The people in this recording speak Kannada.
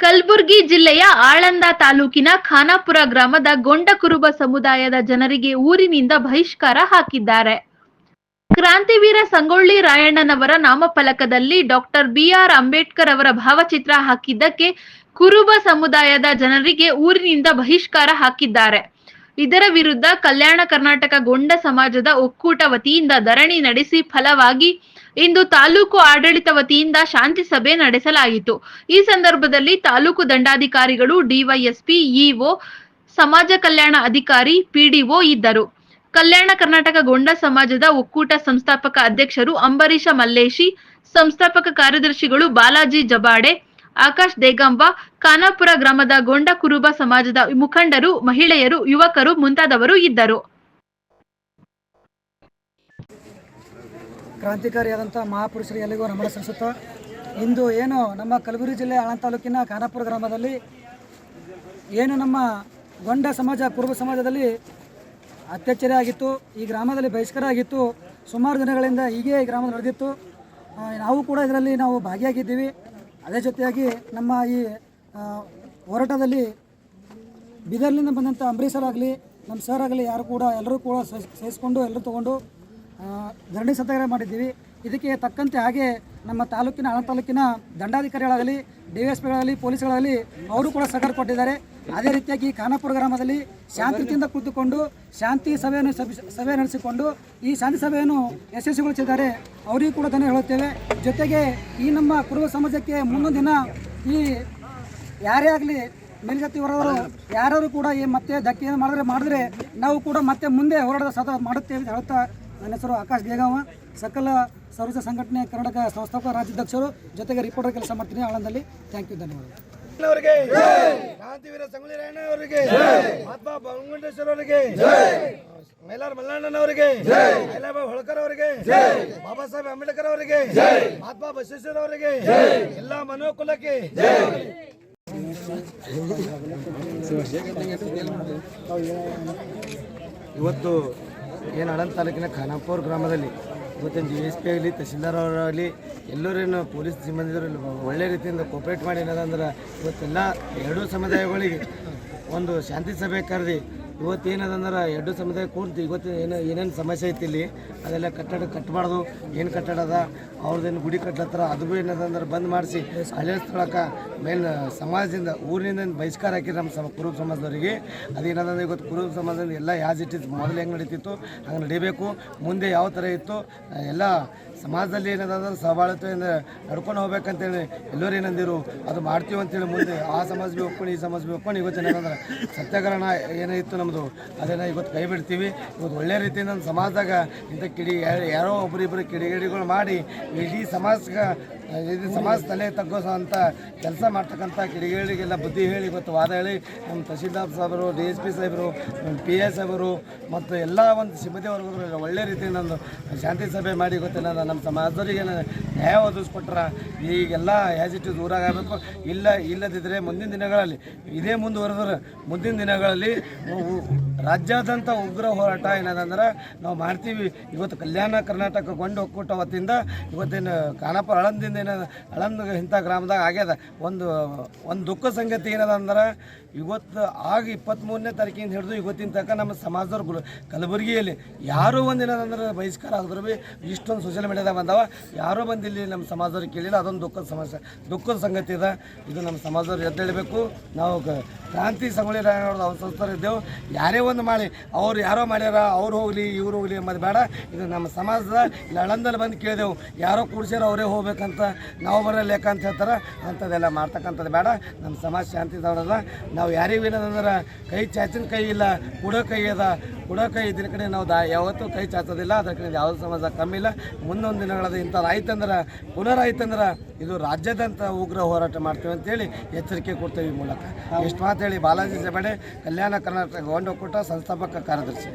ಕಲಬುರಗಿ ಜಿಲ್ಲೆಯ ಆಳಂದ ತಾಲೂಕಿನ ಖಾನಾಪುರ ಗ್ರಾಮದ ಗೊಂಡ ಕುರುಬ ಸಮುದಾಯದ ಜನರಿಗೆ ಊರಿನಿಂದ ಬಹಿಷ್ಕಾರ ಹಾಕಿದ್ದಾರೆ. ಕ್ರಾಂತಿವೀರ ಸಂಗೊಳ್ಳಿ ರಾಯಣ್ಣನವರ ನಾಮಫಲಕದಲ್ಲಿ ಡಾಕ್ಟರ್ ಬಿಆರ್ ಅಂಬೇಡ್ಕರ್ ಅವರ ಭಾವಚಿತ್ರ ಹಾಕಿದ್ದಕ್ಕೆ ಕುರುಬ ಸಮುದಾಯದ ಜನರಿಗೆ ಊರಿನಿಂದ ಬಹಿಷ್ಕಾರ ಹಾಕಿದ್ದಾರೆ. ಇದರ ವಿರುದ್ಧ ಕಲ್ಯಾಣ ಕರ್ನಾಟಕ ಗೊಂಡ ಸಮಾಜದ ಒಕ್ಕೂಟ ವತಿಯಿಂದ ಧರಣಿ ನಡೆಸಿ ಫಲವಾಗಿ ಇಂದು ತಾಲೂಕು ಆಡಳಿತ ವತಿಯಿಂದ ಶಾಂತಿ ಸಭೆ ನಡೆಸಲಾಯಿತು. ಈ ಸಂದರ್ಭದಲ್ಲಿ ತಾಲೂಕು ದಂಡಾಧಿಕಾರಿಗಳು, ಡಿವೈಎಸ್ಪಿ, ಇಒ, ಸಮಾಜ ಕಲ್ಯಾಣ ಅಧಿಕಾರಿ, ಪಿಡಿಒ ಇದ್ದರು. ಕಲ್ಯಾಣ ಕರ್ನಾಟಕ ಗೊಂಡ ಸಮಾಜದ ಒಕ್ಕೂಟ ಸಂಸ್ಥಾಪಕ ಅಧ್ಯಕ್ಷರು ಅಂಬರೀಷ ಮಲ್ಲೇಶಿ, ಸಂಸ್ಥಾಪಕ ಕಾರ್ಯದರ್ಶಿಗಳು ಬಾಲಾಜಿ ಜಬಾಡೆ, ಆಕಾಶ್ ದೇಗಂಬ, ಖಾನಾಪುರ ಗ್ರಾಮದ ಗೊಂಡ ಕುರುಬ ಸಮಾಜದ ಮುಖಂಡರು, ಮಹಿಳೆಯರು, ಯುವಕರು ಮುಂತಾದವರು ಇದ್ದರು. ಕ್ರಾಂತಿಕಾರಿಯಾದಂಥ ಮಹಾಪುರುಷರು ಎಲ್ಲಿಗೂ ನಮನ ಸಲ್ಲಿಸುತ್ತಾ ಇಂದು ಏನು ನಮ್ಮ ಕಲಬುರಗಿ ಜಿಲ್ಲೆ ಆಳಂದ ತಾಲೂಕಿನ ಖಾನಾಪುರ ಗ್ರಾಮದಲ್ಲಿ ಏನು ನಮ್ಮ ಗೊಂಡ ಸಮಾಜ ಕುರುಬ ಸಮಾಜದಲ್ಲಿ ಅತ್ಯಾಚಾರ ಆಗಿತ್ತು, ಈ ಗ್ರಾಮದಲ್ಲಿ ಬಹಿಷ್ಕಾರ ಆಗಿತ್ತು, ಸುಮಾರು ದಿನಗಳಿಂದ ಹೀಗೆ ಈ ಗ್ರಾಮ ನಡೆದಿತ್ತು. ನಾವು ಕೂಡ ಇದರಲ್ಲಿ ನಾವು ಭಾಗಿಯಾಗಿದ್ದೀವಿ. ಅದೇ ಜೊತೆಯಾಗಿ ನಮ್ಮ ಈ ಹೋರಾಟದಲ್ಲಿ ಬೀದರ್ನಿಂದ ಬಂದಂಥ ಅಂಬರೀಷರಾಗಲಿ, ನಮ್ಮ ಸರ್ ಆಗಲಿ ಯಾರು ಕೂಡ ಎಲ್ಲರೂ ಕೂಡ ಸಹಿಸ್ಕೊಂಡು ಎಲ್ಲರೂ ತೊಗೊಂಡು ಧರಣಿ ಸತ್ಯಾಗ್ರಹ ಮಾಡಿದ್ದೀವಿ. ಇದಕ್ಕೆ ತಕ್ಕಂತೆ ಹಾಗೆ ನಮ್ಮ ತಾಲೂಕಿನ ಆಳಂದ ತಾಲೂಕಿನ ದಂಡಾಧಿಕಾರಿಗಳಾಗಲಿ, ಡಿ ಎಸ್ ಪಿಗಳಾಗಲಿ, ಪೊಲೀಸ್ಗಳಾಗಲಿ ಅವರು ಕೂಡ ಸಹಕಾರ ಕೊಟ್ಟಿದ್ದಾರೆ. ಅದೇ ರೀತಿಯಾಗಿ ಖಾನಾಪುರ ಗ್ರಾಮದಲ್ಲಿ ಶಾಂತಿಯಿಂದ ಕುಳಿತುಕೊಂಡು, ಶಾಂತಿ ಸಭೆಯನ್ನು ಸಭೆ- ನಡೆಸಿಕೊಂಡು, ಈ ಶಾಂತಿ ಸಭೆಯನ್ನು ಯಶಸ್ವಿಗೊಳಿಸಿದ್ದಾರೆ. ಅವರಿಗೂ ಕೂಡ ಧನ್ಯ ಹೇಳುತ್ತೇವೆ. ಜೊತೆಗೆ ಈ ನಮ್ಮ ಕುರುಬ ಸಮಾಜಕ್ಕೆ ಮುಂದೊಂದು ದಿನ ಈ ಯಾರೇ ಆಗಲಿ ಮೇಲ್ಜಾತಿಯವರವರು ಹೊರವರು ಯಾರು ಕೂಡ ಈ ಮತ್ತೆ ಧಕ್ಕೆಯನ್ನು ಮಾಡಿದ್ರೆ ಮಾಡಿದ್ರೆ ನಾವು ಕೂಡ ಮತ್ತೆ ಮುಂದೆ ಹೋರಾಟದ ಸದಾ ಮಾಡುತ್ತೇವೆ ಅಂತ ನನ್ನ ಹೆಸರು ಆಕಾಶ್ ಗೇಗಾವ ಸಕಲ ಸರ್ವಜ ಸಂಘಟನೆ ಕರ್ನಾಟಕ ಸಂಸ್ಥಾಪಕ ರಾಜ್ಯಾಧ್ಯಕ್ಷರು ಜೊತೆಗೆ ರಿಪೋರ್ಟರ್ ಕೆಲಸ ಮಾಡ್ತೀನಿ ಆಳಂದಲ್ಲಿ. ಥ್ಯಾಂಕ್ ಯು ಧನ್ಯವಾದ. ಅವರಿಗೆ. ಕ್ರಾಂತಿವೀರ ಸಂಗೊಳ್ಳಿ ಅವರಿಗೆ. ಮಹಾತ್ಮ ಬಂಗುಂಡೇಶ್ವರ ಅವರಿಗೆ. ಮೈಲಾರ ಮಲ್ಲಣ್ಣನವರಿಗೆ ಮೈಲಾಬಾ ಹೊಳಕರ್ ಅವರಿಗೆ. ಬಾಬಾ ಸಾಹೇಬ್ ಅಂಬೇಡ್ಕರ್ ಅವರಿಗೆ. ಮಹಾತ್ಮ ಬಸವೇಶ್ವರ ಅವರಿಗೆ. ಎಲ್ಲ ಮನೋಕುಲಕ್ಕೆ. ಇವತ್ತು ಏನು ಅನಂತ ತಾಲೂಕಿನ ಖಾನಾಪುರ ಗ್ರಾಮದಲ್ಲಿ ಇವತ್ತಿನ ಜಿ ಎಸ್ ಪಿ ಆಗಲಿ ತಹಸೀಲ್ದಾರ್ ಅವರಾಗಲಿ ಎಲ್ಲರೇನು ಪೊಲೀಸ್ ಸಿಬ್ಬಂದಿದ್ರು ಒಳ್ಳೆ ರೀತಿಯಿಂದ ಕೋಪ್ರೇಟ್ ಮಾಡಿ ಏನದಂದ್ರೆ ಇವತ್ತೆಲ್ಲ ಎರಡೂ ಸಮುದಾಯಗಳಿಗೆ ಒಂದು ಶಾಂತಿ ಸಭೆ ಕರೆದು ಇವತ್ತು ಏನದಂದ್ರೆ ಎರಡು ಸಮುದಾಯ ಕೂರ್ತು ಇವತ್ತು ಏನು ಏನೇನು ಸಮಸ್ಯೆ ಐತಿ ಇಲ್ಲಿ, ಅದೆಲ್ಲ ಕಟ್ಟಡ ಕಟ್ಟಬಾರ್ದು ಏನು ಕಟ್ಟಡ ಅದ ಅವ್ರದ್ದೇನು ಗುಡಿ ಕಟ್ಲತ್ತಾರ, ಅದು ಏನದಂದ್ರೆ ಬಂದ್ ಮಾಡಿಸಿ, ಹಳೆ ಸ್ಥಳಕ್ಕೆ ಮೇನ್ ಸಮಾಜದಿಂದ, ಊರಿನಿಂದ ಬಹಿಷ್ಕಾರ ಹಾಕಿರಿ ನಮ್ಮ ಸಮ ಕುರುಬ ಸಮಾಜದವರಿಗೆ. ಅದೇನದಂದ್ರೆ ಇವತ್ತು ಕುರುಬ ಸಮಾಜದಿಂದ ಎಲ್ಲ ಯಾಸ್ ಇಟ್ಟಿತ್ತು ಮೊದಲು ಹೆಂಗೆ ನಡೀತಿತ್ತು, ಹಂಗೆ ನಡಿಬೇಕು, ಮುಂದೆ ಯಾವ ಥರ ಇತ್ತು, ಎಲ್ಲ ಸಮಾಜದಲ್ಲಿ ಏನದಂದ್ರೆ ಸಹಬಾಳ್ವೆಯಿಂದ ನಡ್ಕೊಂಡು ಹೋಗ್ಬೇಕಂತೇಳಿ ಎಲ್ಲರೂ ಏನಂದಿರು, ಅದು ಮಾಡ್ತೀವಿ ಅಂತೇಳಿ ಮುಂದೆ ಆ ಸಮಾಜ ಬಿ ಒಪ್ಕೊಂಡು, ಈ ಸಮಾಜ ಭೀ ಒಪ್ಕೊಂಡು, ಇವತ್ತು ಏನಂದ್ರೆ ಸತ್ಯಾಗ್ರಹಣ ಏನಿತ್ತು ನಮ್ಮದು ಅದನ್ನು ಇವತ್ತು ಕೈ ಬಿಡ್ತೀವಿ. ಇವತ್ತು ಒಳ್ಳೆ ರೀತಿಯಿಂದ ನಮ್ಮ ಸಮಾಜದಾಗ ಇಂಥ ಕಿಡಿ ಯಾರೋ- ಒಬ್ಬರಿಬ್ಬರು ಕಿಡಿಗೇಡಿಗಳು ಮಾಡಿ ಇಡೀ ಸಮಾಜಕ್ಕೆ ಇದು ಸಮಾಜ ತಲೆ ತಗ್ಗೋ ಅಂತ ಕೆಲಸ ಮಾಡ್ತಕ್ಕಂಥ ಕಿಡಿಗೇಡಿಗೆಲ್ಲ ಬುದ್ಧಿ ಹೇಳಿ, ಇವತ್ತು ವಾದ ಹೇಳಿ ನಮ್ಮ ತಹಶೀಲ್ದಾರ್ ಸಾಹೇಬರು, ಡಿ ಎಸ್ ಪಿ ಸಾಹೇಬರು ಪಿ ಎಸ್ ಸಾಹೇಬರು ಮತ್ತು ಎಲ್ಲ ಒಂದು ಸಿಬ್ಬಂದಿ ವರ್ಗದವರು ಒಳ್ಳೆ ರೀತಿಯಿಂದ ಒಂದು ಶಾಂತಿ ಸಭೆ ಮಾಡಿ ಗೊತ್ತಿಲ್ಲ ನಮ್ಮ ಸಮಾಜದವರಿಗೆ ನ್ಯಾಯ ಒದಗಿಸ್ಕೊಟ್ರ. ಈಗೆಲ್ಲ ಇಸ್ ಊರಾಗ ಆಗಬೇಕು. ಇಲ್ಲ ಇಲ್ಲದಿದ್ದರೆ ಮುಂದಿನ ದಿನಗಳಲ್ಲಿ, ಇದೇ ಮುಂದುವರೆದ್ರೆ ಮುಂದಿನ ದಿನಗಳಲ್ಲಿ Ooh. ರಾಜ್ಯಾದ್ಯಂತ ಉಗ್ರ ಹೋರಾಟ ಏನದಂದ್ರೆ ನಾವು ಮಾಡ್ತೀವಿ. ಇವತ್ತು ಕಲ್ಯಾಣ ಕರ್ನಾಟಕ ಗೊಂಡು ಒಕ್ಕೂಟ ವತಿಯಿಂದ ಇವತ್ತಿನ ಖಾನಾಪುರ ಅಳಂದಿಂದ ಏನದ ಅಳಂದ ಇಂಥ ಗ್ರಾಮದಾಗ ಆಗ್ಯದ. ಒಂದು ಒಂದು ದುಃಖ ಸಂಗತಿ ಏನದ ಅಂದ್ರೆ ಇವತ್ತು ಆಗ ಇಪ್ಪತ್ತ್ಮೂರನೇ ತಾರೀಕಿಂದ ಹಿಡಿದು ಇವತ್ತಿನ ತನಕ ನಮ್ಮ ಸಮಾಜದವ್ರು ಗುರು ಕಲಬುರಗಿಯಲ್ಲಿ ಯಾರೂ ಒಂದು ಏನದಂದ್ರೆ ಬಹಿಷ್ಕಾರ ಆದ್ರೂ ಭೀ ಇಷ್ಟೊಂದು ಸೋಷಿಯಲ್ ಮೀಡಿಯಾದಾಗ ಬಂದಾವ. ಯಾರೂ ಬಂದಿಲ್ಲ ನಮ್ಮ ಸಮಾಜದವ್ರು ಕೇಳಿಲ್ಲ. ಅದೊಂದು ದುಃಖದ ಸಮಸ್ಯೆ. ದುಃಖದ ಸಂಗತಿ ಇದೆ. ಇದು ನಮ್ಮ ಸಮಾಜದವ್ರು ಎದ್ದೇಳಬೇಕು. ನಾವು ಕ್ರಾಂತಿ ಸಂಗೊಳ್ಳಿ ರಾಯಣ್ಣವ್ರದ್ದು ಇದ್ದೇವೆ ಇದ್ದೆವು. ಯಾರೇ ಒಂದು ಮಾಡಿ, ಅವ್ರು ಯಾರೋ ಮಾಡ್ಯಾರ, ಅವ್ರು ಹೋಗಲಿ, ಇವ್ರು ಹೋಗಲಿ ಎಂಬುದು ಬೇಡ. ಇದು ನಮ್ಮ ಸಮಾಜದ ಲಳಂದಲ್ಲಿ ಬಂದು ಕೇಳಿದೆವು. ಯಾರೋ ಕೂಡ್ಸ್ಯಾರ ಅವರೇ ಹೋಗ್ಬೇಕಂತ ನಾವು ಬರೋ ಲೆಕ್ಕ ಅಂತ ಹೇಳ್ತಾರೆ. ಅಂಥದ್ದೆಲ್ಲ ಮಾಡ್ತಕ್ಕಂಥದ್ದು ಬೇಡ. ನಮ್ಮ ಸಮಾಜ ಶಾಂತಿ ದೊಡ್ಡದ ನಾವು ಯಾರಿಗೂ ಏನದಂದ್ರೆ ಕೈ ಚಾಚಿನ ಕೈ ಇಲ್ಲ, ಕುಡೋ ಕೈ ಅದ. ಕುಡೋ ಕೈ ಇದ್ರ ಕಡೆ ನಾವು ದಾ ಯಾವತ್ತೂ ಕೈ ಚಾಚೋದಿಲ್ಲ. ಅದ್ರ ಕಡೆ ಯಾವುದೇ ಸಮಾಜ ಕಮ್ಮಿ ಇಲ್ಲ. ಮುಂದೊಂದು ದಿನಗಳಲ್ಲಿ ಇಂಥದ್ದು ಆಯ್ತಂದ್ರೆ ಪುನರ್ ಆಯ್ತಂದ್ರೆ ಇದು ರಾಜ್ಯಾದ್ಯಂತ ಉಗ್ರ ಹೋರಾಟ ಮಾಡ್ತೇವೆ ಅಂತೇಳಿ ಎಚ್ಚರಿಕೆ ಕೊಡ್ತೇವೆ ಈ ಮೂಲಕ. ಇಷ್ಟು ಮಾತು ಹೇಳಿ ಬಾಲಾಜಿ ಜಬಡೆ ಕಲ್ಯಾಣ ಕರ್ನಾಟಕ ಗೊಂಡ ಒಕ್ಕೂಟ ಸಂಸ್ಥಾಪಕ ಕಾರ್ಯದರ್ಶಿ.